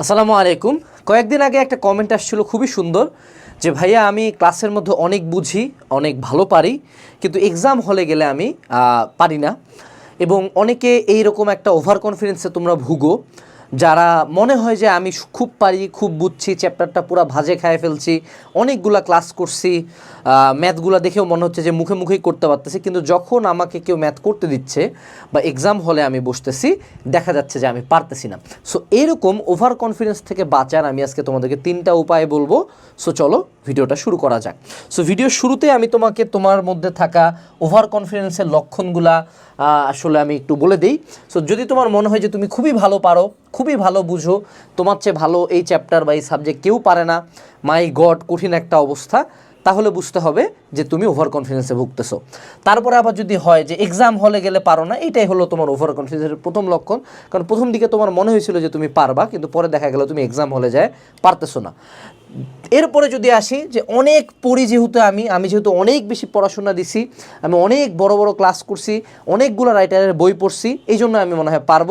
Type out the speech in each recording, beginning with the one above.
আসসালামু আলাইকুম। কয়েকদিন আগে একটা কমেন্ট আসছিল খুবই সুন্দর যে, ভাইয়া, আমি ক্লাসের মধ্যে অনেক বুঝি, অনেক ভালো পারি, কিন্তু এক্সাম হলে গেলে আমি পারি না। এবং অনেকে এই রকম একটা ওভার কনফিডেন্সে তোমরা ভুগো। যারা মনে হয় যে আমি খুব পারি, খুব বুঝছি চ্যাপ্টারটা পুরো ভাজে খায় ফেলছি, অনেকগুলা ক্লাস করছি ম্যাথগুলো দেখেও মনে হচ্ছে যে মুখে মুখেই করতে পারতেছি, কিন্তু যখন আমাকে কেউ ম্যাথ করতে দিচ্ছে বা এক্সাম হলে আমি বসতেছি, দেখা যাচ্ছে যে আমি পারতেছি না। সো এরকম ওভার কনফিডেন্স থেকে বাঁচার আমি আজকে তোমাদেরকে তিনটা উপায় বলব। সো চলো ভিডিওটা শুরু করা যাক। সো ভিডিওর শুরুতে আমি তোমাকে তোমার মধ্যে থাকা ওভার কনফিডেন্সের লক্ষণগুলা আসলে আমি একটু বলে দিই। সো যদি তোমার মনে হয় যে তুমি খুবই ভালো পারো, খুবই ভালো বুঝো, তোমার চেয়ে ভালো এই চ্যাপ্টার বা এই সাবজেক্ট কেউ পারে না মাই গড কঠিন একটা অবস্থা, তাহলে বুঝতে হবে যে তুমি ওভার কনফিডেন্সে ভুগতেছো। তারপরে আবার যদি হয় যে এক্সাম হলে গেলে পারো না, এটাই হলো তোমার ওভার কনফিডেন্সের প্রথম লক্ষণ। কারণ প্রথম দিকে তোমার মনে হয়েছিল যে তুমি পারবা, কিন্তু পরে দেখা গেল তুমি এক্সাম হলে যায়, পারতেছো না। এরপরে যদি আসি যে অনেক পড়ি যেহেতু আমি আমি যেহেতু অনেক বেশি পড়াশোনা দিছি, আমি অনেক বড় বড় ক্লাস করছি, অনেকগুলো রাইটারের বই পড়ছি, এই জন্য আমি মনে হয় পারব।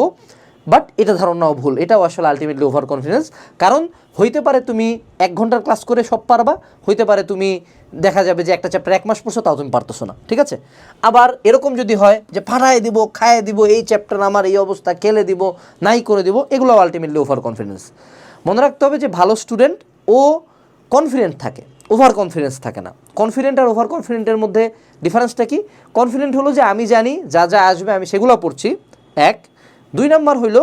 বাট এটা ধারণাও ভুল, এটাও আসলে আলটিমেটলি ওভার কনফিডেন্স কারণ হইতে পারে তুমি এক ঘণ্টার ক্লাস করে সব পারবা, হইতে পারে তুমি দেখা যাবে যে একটা চ্যাপ্টার এক মাস পড়ছো, তাও তুমি পারতেছো না, ঠিক আছে? আবার এরকম যদি হয় যে ফাটায় দিব খায় দিব, এই চ্যাপ্টার আমার এই অবস্থা, খেলে দিব, নাই করে দিব এগুলো আলটিমেটলি ওভার কনফিডেন্স মনে রাখতে হবে যে ভালো স্টুডেন্ট ও কনফিডেন্ট থাকে ওভার কনফিডেন্স থাকে না। কনফিডেন্ট আর ওভার কনফিডেন্টের মধ্যে ডিফারেন্সটা কি? কনফিডেন্ট হলো যে আমি জানি, যা যা আসবে আমি সেগুলো পড়ছি। এক। দুই নাম্বার হইল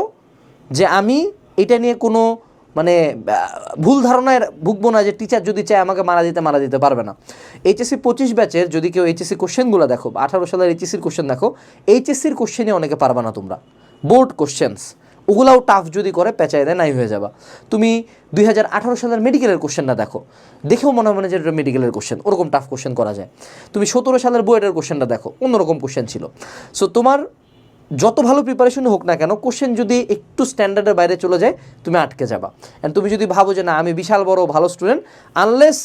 যে আমি এটা নিয়ে কোনো মানে ভুল ধারণায় ভুগবো না যে টিচার যদি চায় আমাকে মারা দিতে মারা দিতে পারবে না। এইচএসসি পঁচিশ ব্যাচের যদি কেউ এইচএসসি কোশ্চেনগুলো দেখো, আঠারো সালের এইচএসসির কোশ্চেন দেখো এইচএসসির কোশ্চেনে অনেকে পারবে না তোমরা। বোর্ড কোশ্চেন্স ওগুলাও টাফ যদি করে, পেঁচায় দেয়, নাই হয়ে যাবা। তুমি দুই হাজার আঠারো সালের মেডিকেলের কোশ্চেনটা দেখো। দেখেও মনে মনে যে এটা মেডিকেলের কোশ্চেন ওরকম টাফ কোশ্চেন করা যায়। তুমি সতেরো সালের বইয়ের কোশ্চেনটা দেখো, অন্যরকম কোশ্চেন ছিল। সো তোমার যত ভালো প্রিপারেশন হোক না কেন কোশ্চেন যদি একটু স্ট্যান্ডার্ডের বাইরে চলে যায়, তুমি আটকে যাবা। অ্যান্ড তুমি যদি ভাবো যে না, আমি বিশাল বড়, ভালো স্টুডেন্ট আনলেস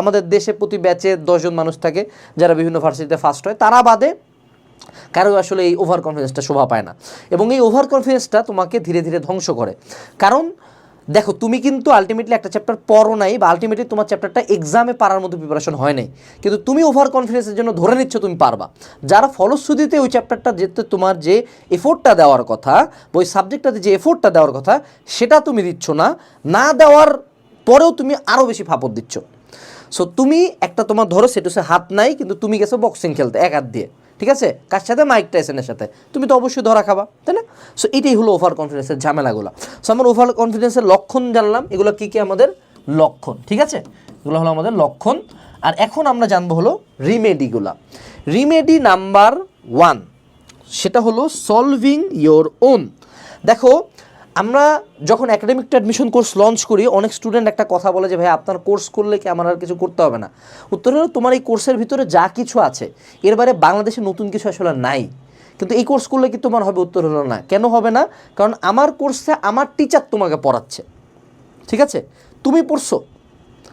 আমাদের দেশে প্রতি ব্যাচে দশজন মানুষ থাকে, যারা বিভিন্ন ভার্সিটিতে ফার্স্ট হয়, তারা বাদে কারও আসলে এই ওভার কনফিডেন্সটা শোভা পায় না। এবং এই ওভার কনফিডেন্সটা তোমাকে ধীরে ধীরে ধ্বংস করে। কারণ, দেখো, তুমি কিন্তু আলটিমেটলি একটা চ্যাপ্টার পড়ো নাই বা আলটিমেটলি তোমার চ্যাপ্টারটা এক্সামে পারার মতো প্রিপারেশন হয় নাই। কিন্তু তুমি ওভার কনফিডেন্সের জন্য ধরে নিচ্ছ তুমি পারবা। যারা ফলশ্রুতিতে ওই চ্যাপ্টারটা যেতে তোমার যে এফোর্টটা দেওয়ার কথা ওই সাবজেক্টটাতে যে এফোর্টটা দেওয়ার কথা, সেটা তুমি দিচ্ছ না। না দেওয়ার পরেও তুমি আরও বেশি ফাপড় দিচ্ছ। সো তুমি একটা তোমার ধরো সেটুসে হাত নাই, কিন্তু তুমি গেছো বক্সিং খেলতে, এক হাত দিয়ে। ঠিক আছে? কার সাথে? মাইক টাইসনের সাথে। তুমি তো অবশ্যই ধরা খাবা, তাই না? সো এটাই হলো ওভার কনফিডেন্সের ঝামেলাগুলো। সো আমার ওভার কনফিডেন্সের লক্ষণ জানলাম। এগুলো কী কী? আমাদের লক্ষণ, ঠিক আছে? এগুলো হলো আমাদের লক্ষণ। আর এখন আমরা জানব হলো রিমেডিগুলা রিমেডি নাম্বার ওয়ান সেটা হলো সলভিং ইয়োর ওন দেখো আমরা যখন একাডেমিকটা অ্যাডমিশন কোর্স লঞ্চ করি, অনেক স্টুডেন্ট একটা কথা বলে যে ভাই আপনার কোর্স করলে কি আমার আর কিছু করতে হবে না? উত্তর হলো, তোমার এই কোর্সের ভিতরে যা কিছু আছে, এর বাইরে বাংলাদেশে নতুন কিছু আসলে নাই। কিন্তু এই কোর্স করলে কি তোমার হবে? উত্তর হলো, না। কেন হবে না? কারণ আমার কোর্সে আমার টিচার তোমাকে পড়াচ্ছে। ঠিক আছে? তুমি পড়ছো।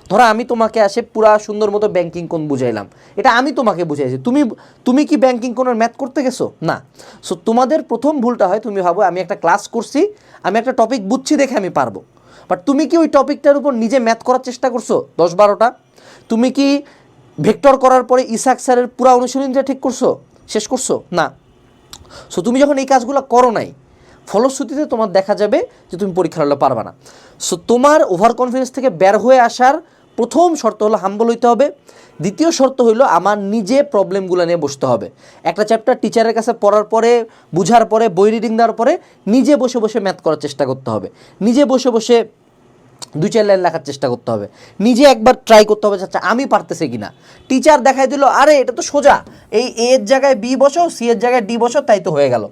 ধরো আমি তোমাকে আসে পুরা সুন্দর মতো ব্যাংকিং কোন বুঝাইলাম। এটা আমি তোমাকে বুঝাইছি। তুমি তুমি কি ব্যাংকিং কোনের ম্যাথ করতে গেছো? না। সো তোমাদের প্রথম ভুলটা হয়, তুমি ভাবো, আমি একটা ক্লাস করছি, আমি একটা টপিক বুঝছি দেখে আমি পারব। বাট তুমি কি ওই টপিকটার উপর নিজে ম্যাথ করার চেষ্টা করছ? দশ বারোটা। তুমি কি ভেক্টর করার পরে ইসাক স্যারের পুরা অনুশীলনটা ঠিক করছ? শেষ করছ? না। সো তুমি যখন এই কাজগুলো করো নাই, ফলশ্রুতিতে তোমার দেখা যাবে যে তুমি পরীক্ষার হলে পারবে না। সো তোমার ওভার কনফিডেন্স থেকে বের হয়ে আসার প্রথম শর্ত হলো হাম্বল হইতে হবে। দ্বিতীয় শর্ত হলো আমার নিজে প্রবলেমগুলো নিয়ে বসতে হবে। একটা চ্যাপ্টার টিচারের কাছে পড়ার পরে, বুঝার পরে, বই রিডিং দেওয়ার পরে নিজে বসে বসে ম্যাথ করার চেষ্টা করতে হবে। নিজে বসে বসে দুই চার লাইন লেখার চেষ্টা করতে হবে। নিজে একবার ট্রাই করতে হবে আচ্ছা আমি পারতেছি কিনা? টিচার দেখাই দিল, আরে, এটা তো সোজা। এই এ এর জায়গায় বি বসো সি এর জায়গায় ডি বসো তাই তো হয়ে গেল।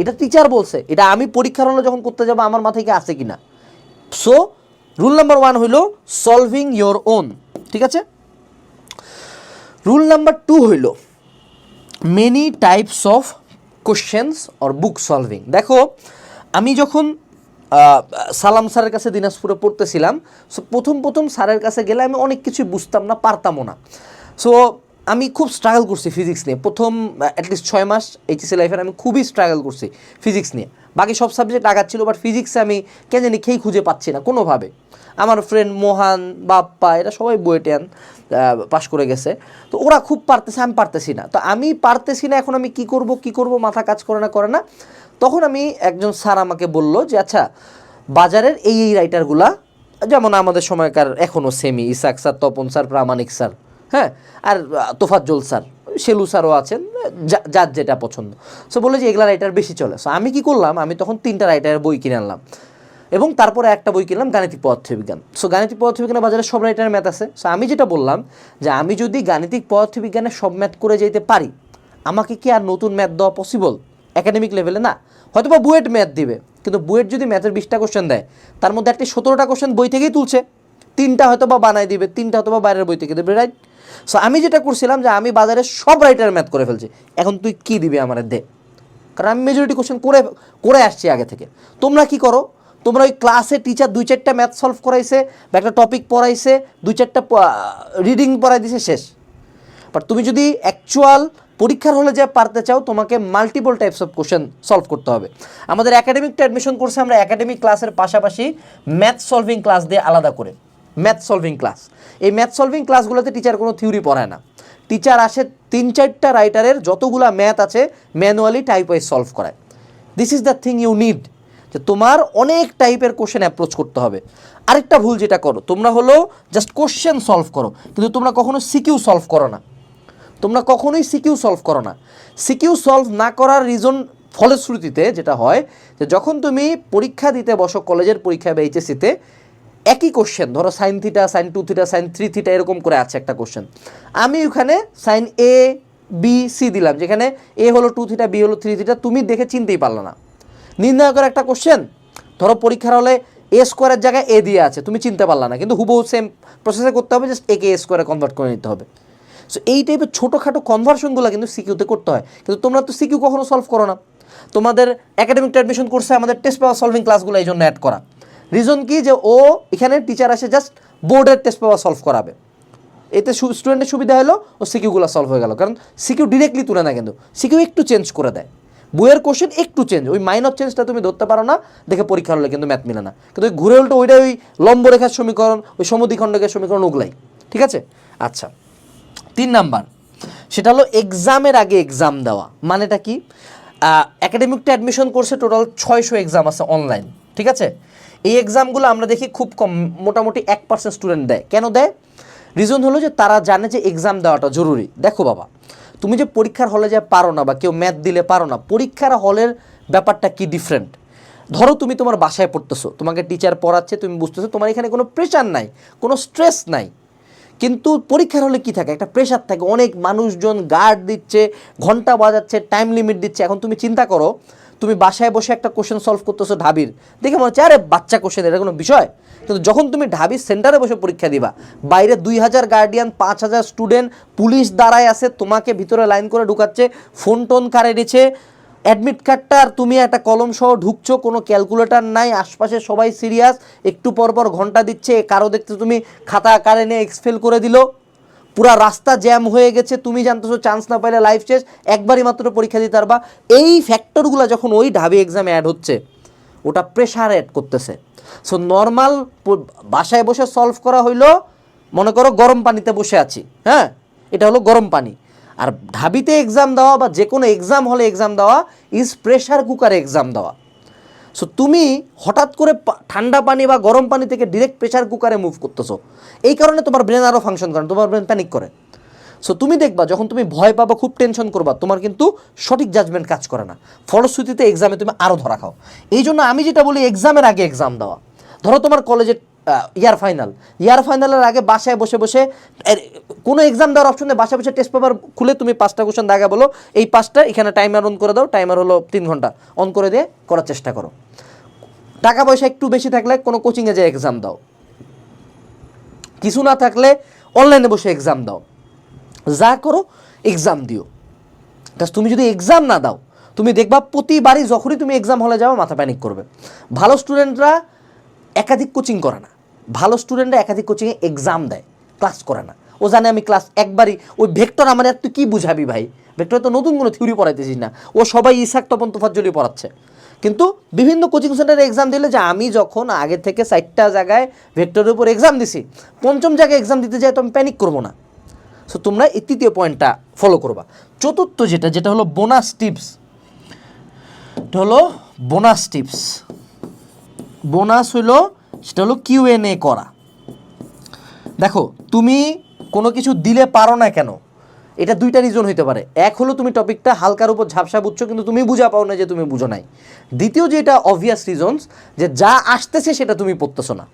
এটা টিচার বলছে, এটা আমি পরীক্ষার হলে যখন করতে যাব, আমার মাথায় কি আছে কিনা? সো রুল নাম্বার ওয়ান হইল সলভিং ইয়োর ওন ঠিক আছে? রুল নাম্বার টু হইল many types of questions or book solving দেখো, আমি যখন সালাম স্যারের কাছে দিনাজপুরে পড়তেছিলাম সো প্রথম প্রথম স্যারের কাছে গেলে আমি অনেক কিছু বুঝতাম না, পারতামও না। সো আমি খুব স্ট্রাগল করছি ফিজিক্স নিয়ে। প্রথম অ্যাটলিস্ট ছয় মাস এইচএসি লাইফের আমি খুবই স্ট্রাগল করছি ফিজিক্স নিয়ে। বাকি সব সাবজেক্ট আগাচ্ছিল বাট ফিজিক্সে আমি কে জানি খেই খুঁজে পাচ্ছি না কোনোভাবে। আমার ফ্রেন্ড মোহান, বাপ্পা, এরা সবাই বুয়েটিয়ান পাশ করে গেছে। তো ওরা খুব পারতেছে, আমি পারতেছি না। তো আমি পারতেছি না, এখন আমি কি করব কি করব, মাথা কাজ করে না করে না। তখন আমি একজন স্যার আমাকে বলল যে আচ্ছা বাজারের এই এই রাইটারগুলা যেমন আমাদের সময়কার এখনও Semi Isaac sir Tapan sir Pramanik sir হ্যাঁ আর তোফাজ্জল স্যার, সেলু স্যারও আছেন যার যেটা পছন্দ। সো বলে যে, এগুলা রাইটার বেশি চলে। সো আমি কি করলাম, আমি তখন তিনটা রাইটারের বই কিনে আনলাম। এবং তারপরে একটা বই কিনলাম, গাণিতিক পদার্থবিজ্ঞান। সো গাণিতিক পদার্থবিজ্ঞানের বাজারে সব রাইটারের ম্যাথ আছে। সো আমি যেটা বললাম যে, আমি যদি গাণিতিক পদার্থবিজ্ঞানে সব ম্যাথ করে যেতে পারি, আমাকে কি আর নতুন ম্যাথ দেওয়া পসিবল একাডেমিক লেভেলে না। হয়তো বা বুয়েট ম্যাথ দিবে, কিন্তু বুয়েট যদি ম্যাথের বিশটা কোশ্চেন দেয়, তার মধ্যে একটি সতেরোটা কোশ্চেন বই থেকেই তুলছে। তিনটা হয়তো বা বানাই দিবে, তিনটা হয়তো বা বাইরের বই থেকে দেবে রাইট সো আমি যেটা করছিলাম যে আমি বাজারে সব রাইটার ম্যাথ করে ফেলছি। এখন তুই কি দিবি আমার দে। কারণ আমি মেজরিটি কোশ্চেন করে করে আসছি আগে থেকে। তোমরা কি করো? তোমরা ওই ক্লাসে টিচার দুই চারটা ম্যাথ সলভ করাইছে, বা একটা টপিক পড়াইছে, দুই চারটা রিডিং পড়াই দিছে, শেষ। বাট তুমি যদি অ্যাকচুয়াল পরীক্ষার হলে যা পারতে চাও, তোমাকে multiple types of question solve করতে হবে। আমাদের একাডেমিকটা অ্যাডমিশন করছে, আমরা একাডেমিক ক্লাসের পাশাপাশি ম্যাথ সলভিং ক্লাস দিয়ে আলাদা করে। Math solving class. এই ম্যাথ সলভিং ক্লাসগুলোতে টিচার কোনো থিওরি পড়ায় না। টিচার আসে তিন চারটা রাইটারের যতগুলা ম্যাথ আছে ম্যানুয়ালি টাইপ ওয়াইজ সলভ করায়। This is the thing you need যে তোমার অনেক টাইপের কোশ্চেন অ্যাপ্রোচ করতে হবে। আরেকটা ভুল যেটা করো, তোমরা হলো জাস্ট কোশ্চেন সলভ করো, কিন্তু তোমরা কখনো সিকিউ সলভ করো না। তোমরা কখনোই সিকিউ সলভ করো না। সিকিউ সলভ না করার রিজন ফলশ্রুতিতে যেটা হয়, যে যখন তুমি পরীক্ষা দিতে বসো, কলেজের পরীক্ষা বা এইচএসিতে একই কোশ্চেন ধরো sine theta sine two theta sine three theta এরকম করে আছে একটা কোশ্চেন আমি ওখানে সাইন এ বি সি দিলাম, যেখানে এ হলো টু থিটা বি হলো থ্রি থিটা তুমি দেখে চিনতেই পারল না। নির্ণয় করা একটা কোশ্চেন ধরো পরীক্ষার হলে এ স্কোয়ারের জায়গায় এ দিয়ে আছে, তুমি চিনতে পারলা না, কিন্তু হুবহু সেম প্রসেসে করতে হবে জাস্ট একে এ স্কোয়ারে কনভার্ট করে নিতে হবে। সো এই টাইপের ছোটোখাটো কনভার্সনগুলো কিন্তু সিকিউতে করতে হয়, কিন্তু তোমরা তো সিকিউ কখনো সলভ করো না। তোমাদের একাডেমিক অ্যাডমিশন কোর্সে আমাদের টেস্ট পেপার সলভিং ক্লাসগুলো এই জন্য অ্যাড করা। রিজন কি যে ও এখানে টিচার আসে জাস্ট বোর্ডের টেস্ট পেপার সলভ করাবে। এতে স্টুডেন্টের সুবিধা হলো ও সিকিউগুলো সলভ হয়ে গেল। কারণ সিকিউ ডিরেক্টলি তুলে না কিন্তু। সিকিউ একটু চেঞ্জ করে দেয়। বইয়ের কোশ্চেন একটু চেঞ্জ ওই মাইনর চেঞ্জটা তুমি ধরতে পারো না, দেখে পরীক্ষা হলে কিন্তু ম্যাথ মিলে না। কিন্তু ঘুরে উল্টো ওইটা ওই লম্বরেখার সমীকরণ, ওই সমদ্বিখণ্ডকের সমীকরণ ওগুলাই। ঠিক আছে? আচ্ছা। তিন নাম্বার। সেটা হলো এক্সামের আগে এক্সাম দেওয়া। মানেটা কি? একাডেমিকটা অ্যাডমিশন করছে টোটাল ছয়শো এক্সাম আছে অনলাইন ঠিক আছে? এই এক্সামগুলো আমরা দেখি খুব কম, মোটামুটি এক পার্সেন্ট স্টুডেন্ট দেয়। কেন দেয়? রিজন হলো যে তারা জানে যে এক্সাম দেওয়াটা জরুরি। দেখো বাবা, তুমি যে পরীক্ষার হলে যে পারো না বা কেউ ম্যাথ দিলে পারো না, পরীক্ষার হলের ব্যাপারটা কি ডিফারেন্ট ধরো তুমি তোমার বাসায় পড়তেছো, তোমাকে টিচার পড়াচ্ছে, তুমি বুঝতেছো তোমার এখানে কোনো প্রেশার নাই, কোনো স্ট্রেস নাই। কিন্তু পরীক্ষার হলে কি থাকে? একটা প্রেশার থাকে, অনেক মানুষজন গার্ড দিচ্ছে, ঘণ্টা বাজাচ্ছে টাইম লিমিট দিচ্ছে। এখন তুমি চিন্তা করো তুমি বাসায় বসে একটা কোশ্চেন সলভ করতেছো ঢাবির। দেখে মনে হচ্ছে, আরে, বাচ্চা কোশ্চেন এটা কোনো বিষয়? কিন্তু যখন তুমি ঢাবির সেন্টারে বসে পরীক্ষা দিবা, বাইরে দুই হাজার গার্ডিয়ান পাঁচ হাজার স্টুডেন্ট পুলিশ দাঁড়ায় আছে, তোমাকে ভিতরে লাইন করে ঢুকাচ্ছে ফোন টোন কারে দিচ্ছে অ্যাডমিট কার্ডটা আর তুমি একটা কলম সহ ঢুকছো, কোনো ক্যালকুলেটার নাই, আশপাশে সবাই সিরিয়াস একটু পর পর ঘণ্টা দিচ্ছে, কারও দেখতে তুমি খাতা কারে নিয়ে এক্সফেল করে দিল। পুরা রাস্তা জ্যাম হয়ে গেছে, তুমি জানতেছো চান্স না পাইলে লাইফ শেষ, একবারই মাত্র পরীক্ষা দিতে পারবা। এই ফ্যাক্টরগুলো যখন ওই ঢাবি এক্সামে অ্যাড হচ্ছে, ওটা প্রেশার অ্যাড করতেছে। সো নর্মাল বাসায় বসে সলভ করা হইল, মনে করো গরম পানিতে বসে আছি হ্যাঁ? এটা হলো গরম পানি। আর ঢাবিতে এক্সাম দেওয়া বা যে কোনো এক্সাম হলে এক্সাম দেওয়া ইজ প্রেশার কুকারে এক্সাম দেওয়া। সো তুমি হঠাৎ করে ঠান্ডা পানি বা গরম পানি থেকে ডিরেক্ট প্রেশার কুকারে মুভ করতেছো। এই কারণে তোমার ব্রেন আরও ফাংশন করে, তোমার ব্রেন প্যানিক করে। সো তুমি দেখবা, যখন তুমি ভয় পাবা, খুব টেনশন করবা, তোমার কিন্তু সঠিক জাজমেন্ট কাজ করে না। ফলশ্রুতিতে এক্সামে তুমি আরও ধরা খাও। এই জন্য আমি যেটা বলি এক্সামের আগে এক্সাম দেওয়া। ধরো তোমার কলেজের ইয়ার ফাইনাল ইয়ার ফাইনালের আগে বাসায় বসে বসে কোনো এক্সাম দেওয়ার অপশন নেই, বাসায় বসে টেস্ট পেপার খুলে তুমি পাঁচটা কোশ্চেন দাগা বলো, এই পাঁচটা এখানে টাইমার অন করে দাও টাইমার হলো তিন ঘণ্টা। অন করে দিয়ে করার চেষ্টা করো। টাকা পয়সা একটু বেশি থাকলে কোনো কোচিংয়ে যেয়ে এক্সাম দাও। কিছু না থাকলে অনলাইনে বসে এক্সাম দাও। যা করো এক্সাম দিও। জাস্ট তুমি যদি এক্সাম না দাও, তুমি দেখবা প্রতিবারই যখনই তুমি এক্সাম হলে যাও মাথা প্যানিক করবে। ভালো স্টুডেন্টরা একাধিক কোচিং করে না। ভালো স্টুডেন্টরা একাধিক কোচিংয়ে এক্সাম দেয় ক্লাস করে না। ও জানে আমি ক্লাস একবারই, ওই ভেক্টর আমার আর তুই কী বুঝাবি ভাই? ভেক্টর তো নতুন কোনো থিওরি পড়াইতেছিস না। ও সবাই ইসাক, তপন তোফাজ্জলি পড়াচ্ছে। কিন্তু বিভিন্ন কোচিং সেন্টারে এক্সাম দিলে যে আমি যখন আগে থেকে চারটা জায়গায় ভেক্টরের উপর এক্সাম দিছি, পঞ্চম জায়গায় এক্সাম দিতে যাই তো আমি প্যানিক করব না। সো তোমরা এই তৃতীয় পয়েন্টটা ফলো করবা। চতুর্থ যেটা যেটা হলো বোনাস টিপস এটা হলো বোনাস টিপস বোনাস হলো সেটা হলো কিউএনএ করা। দেখো, তুমি কোনো কিছু দিলে পারো না কেন, এটা দুইটা রিজন হইতে পারে। এক হলো তুমি টপিকটা হালকার উপর ঝাপসা বুঝছ, কিন্তু তুমি বুঝা পাও না যে তুমি বুঝো নাই। দ্বিতীয় যেটা অবভিয়াস রিজনস যে যা আসতেছে সেটা তুমি পড়তেছো না।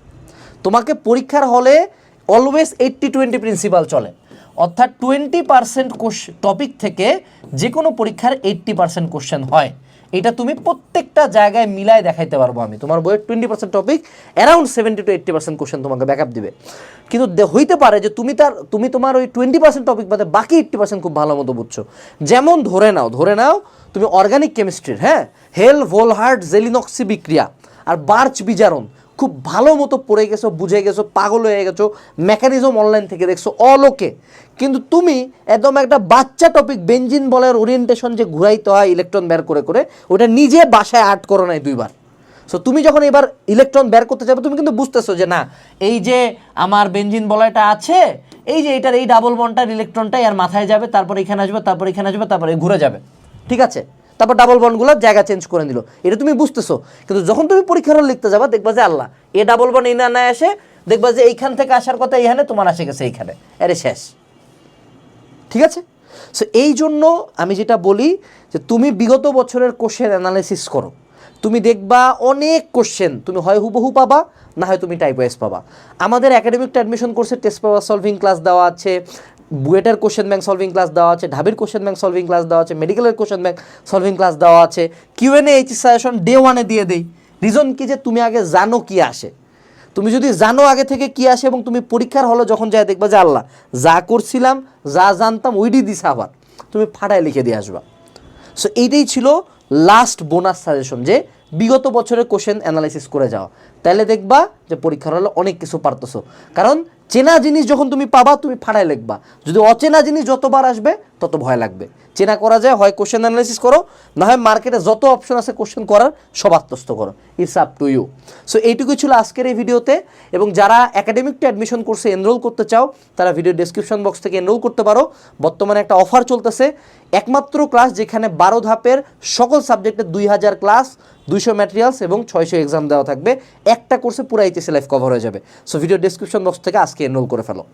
তোমাকে পরীক্ষার হলে অলওয়েজ এইট্টি টোয়েন্টি প্রিন্সিপাল চলে। অর্থাৎ টোয়েন্টি পার্সেন্ট কোশ টপিক থেকে যে কোনো পরীক্ষার এইট্টি পার্সেন্ট কোশ্চেন হয়। এটা তুমি প্রত্যেকটা জায়গায় মিলায় দেখাইতে পারব আমি। তোমার বইয়ের twenty percent topic around seventy to eighty percent question তোমাকে ব্যাকআপ দিবে। কিন্তু হইতে পারে যে তুমি তার তুমি তোমার ওই টোয়েন্টি পার্সেন্ট টপিক বাদে বাকি এইট্টি পার্সেন্ট খুব ভালো মতো বুঝছ। যেমন ধরে নাও ধরে নাও, তুমি অর্গানিক কেমিস্ট্রির হ্যাঁ? হেল ভোলহার্ট জেলিনক্সি বিক্রিয়া, আর বার্চ বিজারণ খুব ভালো মতো পড়ে গেছো, বুঝে গেছো, পাগল হয়ে গেছো মেকানিজম অনলাইন থেকে দেখছ অলোকে কিন্তু তুমি একদম একটা বাচ্চা টপিক বেঞ্জিন বলের ওরিয়েন্টেশন যে ঘুরাইতে হয় ইলেকট্রন বের করে করে ওটা নিজে বাসায় আর্ট করো নাই দুইবার। সো তুমি যখন এবার ইলেকট্রন বের করতে যাবে, তুমি কিন্তু বুঝতেছো যে না, এই যে আমার বেঞ্জিন বলয়টা আছে, এই যে এটার এই ডাবল বন্ডটার ইলেকট্রনটা আর মাথায় যাবে, তারপর এখানে আসবে, তারপর এখানে আসবে, তারপর ঘুরে যাবে। ঠিক আছে? তারপর ডাবল বন্ডগুলো জায়গা চেঞ্জ করে নিল। এটা তুমি বুঝতেছো। কিন্তু যখন তুমি পরীক্ষার হলে লিখতে যাবা, দেখবা যে আল্লাহ, এ ডাবল বন্ড এই না আসে, দেখবা যে এইখান থেকে আসার কথা এইখানে তোমার আসে গেছে এইখানে। আরে শেষ। ঠিক আছে? সো এই জন্য আমি যেটা বলি যে তুমি বিগত বছরের কোশ্চেন অ্যানালাইসিস করো। তুমি দেখবা অনেক কোশ্চেন তুমি হয় হুবহু পাবা, না হয় তুমি টাইপ ওয়াইজ পাবা। আমাদের একাডেমিকটা অ্যাডমিশন কোর্সে টেস্ট পেপার সলভিং ক্লাস দেওয়া আছে বুয়েটের কোশ্চেন ব্যাংক সলভিং ক্লাস দেওয়া আছে ঢাবির কোশ্চেন ব্যাংক সলভিং ক্লাস দেওয়া আছে মেডিকেলের কোশ্চেন ব্যাংক সলভিং ক্লাস দেওয়া আছে। কিউএনএ এইচ সাজেশন ডে ওয়ানে দিয়ে দেই। রিজন কি যে তুমি আগে জানো কি আসে? তুমি যদি জানো আগে থেকে কি আসে এবং তুমি পরীক্ষার হলে যখন যায় দেখবা যে আল্লাহ, যা করছিলাম, যা জানতাম ওইডি দিছে আবার। তুমি ফাটায় লিখে দিয়ে আসবা। সো এইটাই ছিল লাস্ট বোনাস সাজেশন যে বিগত বছরের কোশ্চেন অ্যানালাইসিস করে যাও। তাহলে দেখবা যে পরীক্ষার হলে অনেক কিছু পারতেছো। কারণ চেনা জিনিস যখন তুমি পাবা, তুমি ফাটায় লিখবা। যদি অচেনা জিনিস যতবার আসবে, তত ভয় লাগবে। চেনা করা যায়, হয় কোশ্চেন অ্যানালাইসিস করো, না হয় মার্কেটে যত অপশন আছে কোশ্চেন করার সব করো। It's up to you so এইটুকুই ছিল আজকের এই ভিডিওতে। এবং যারা একাডেমিকটা অ্যাডমিশন কোর্সে এনরোল করতে চাও, তারা ভিডিও ডেসক্রিপশন বক্স থেকে এনরোল করতে পারো। বর্তমানে একটা অফার চলতেছে। একমাত্র ক্লাস যেখানে বারো ধাপের সকল সাবজেক্টে দুই হাজার ক্লাস দুইশো ম্যাটেরিয়ালস এবং ছয়শো এক্সাম দেওয়া থাকবে। একটা কোর্সে পুরো এইচএসি লাইফ কভার হয়ে যাবে। সো ভিডিও ডিসক্রিপশন বক্স থেকে আজকে এনরোল করে ফেলো।